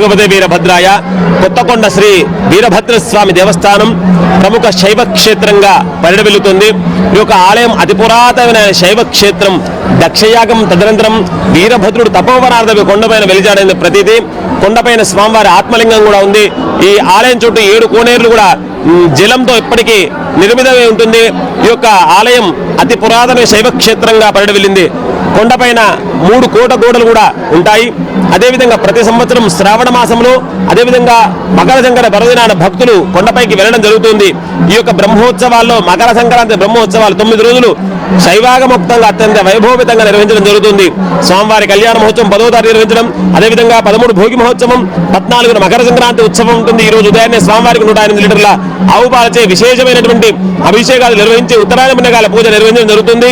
భగవతే వీరభద్రాయ కొత్తకొండ శ్రీ వీరభద్ర స్వామి దేవస్థానం ప్రముఖ శైవ క్షేత్రంగా పరిడవిల్లుతుంది ఈ యొక్క ఆలయం అతి పురాతనమైన శైవ క్షేత్రం దక్షయాగం తదనంతరం వీరభద్రుడు తపోవనార్థవి కొండపైన వెలిచాడని ప్రతీది కొండపైన స్వామివారి ఆత్మలింగం కూడా ఉంది. ఈ ఆలయం చుట్టూ ఏడు కోనేరులు కూడా జలంతో ఇప్పటికీ నిర్మితమై ఉంటుంది. ఈ యొక్క ఆలయం అతి పురాతన శైవ క్షేత్రంగా పరిడవిల్లింది కొండపైన మూడు కోట గోడలు కూడా ఉంటాయి. అదేవిధంగా ప్రతి సంవత్సరం శ్రావణ మాసంలో అదేవిధంగా మకర సంక్రాంతి పర్వదినాన భక్తులు కొండపైకి వెళ్ళడం జరుగుతుంది. ఈ యొక్క బ్రహ్మోత్సవాల్లో మకర సంక్రాంతి బ్రహ్మోత్సవాలు తొమ్మిది రోజులు శైవాగముక్తంగా అత్యంత వైభోవితంగా నిర్వహించడం జరుగుతుంది. స్వామివారి కళ్యాణ మహోత్సవం పదో తారీఖు నిర్వహించడం అదేవిధంగా పదమూడు భోగి మహోత్సవం పద్నాలుగున మకర సంక్రాంతి ఉత్సవం ఉంటుంది. ఈ రోజు ఉదయాన్నే స్వామివారికి నూట ఎనిమిది లీటర్ల ఆవుపాలచే విశేషమైనటువంటి అభిషేకాలు నిర్వహించి ఉత్తరాయణ పుణ్యకాల పూజ నిర్వహించడం జరుగుతుంది.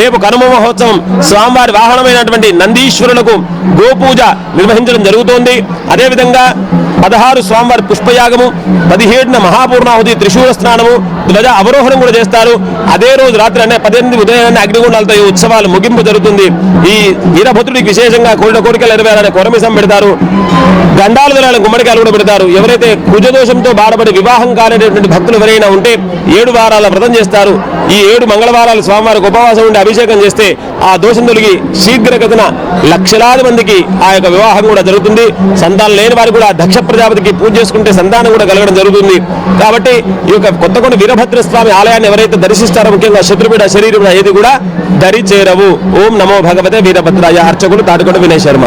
రేపు కనుమ మహోత్సవం స్వామివారి వాహనమైనటువంటి నందీశ్వరులకు గోపూజ నిర్వహించడం జరుగుతోంది. అదేవిధంగా పదహారు స్వామివారి పుష్పయాగము పదిహేడున మహాపూర్ణాహుతి త్రిశూల స్నానము ధ్వజ అవరోహణం కూడా చేస్తారు. అదే రోజు రాత్రి అంటే పద్దెనిమిది ఉదయాన్నే అగ్నిగుండాలతో ఈ ఉత్సవాలు ముగింపు జరుగుతుంది. ఈ వీరభద్రుడికి విశేషంగా కోరిన కోరికలు నెరవేరాలని కొరమిసం పెడతారు. గండాలు వెళ్ళాలని గుమ్మడికాయలు కూడా పెడతారు. ఎవరైతే కుజదోషంతో బాధపడి వివాహం కానిటువంటి భక్తులు ఎవరైనా ఉంటే ఏడు వారాల వ్రతం చేస్తారు. ఈ ఏడు మంగళవారాలు స్వామివారికి ఉపవాసం ఉండి అభిషేకం చేస్తే ఆ దోషం తొలగి శీఘ్రగతిన లక్షలాది మందికి ఆ యొక్క వివాహం కూడా జరుగుతుంది. సంతానం లేని వారు కూడా దక్ష ప్రజాపతికి పూజ చేసుకుంటే సంతానం కూడా కలగడం జరుగుతుంది. కాబట్టి ఈ యొక్క కొత్తకొండ వీరభద్ర స్వామి ఆలయాన్ని ఎవరైతే దర్శిస్తారో ముఖ్యంగా శత్రుపీడ శరీరం ఏది కూడా దరి చేరవు ఓం నమో భగవతే వీరభద్రాయ. అర్చకుడు తాటికొండ వినయ్ శర్మ.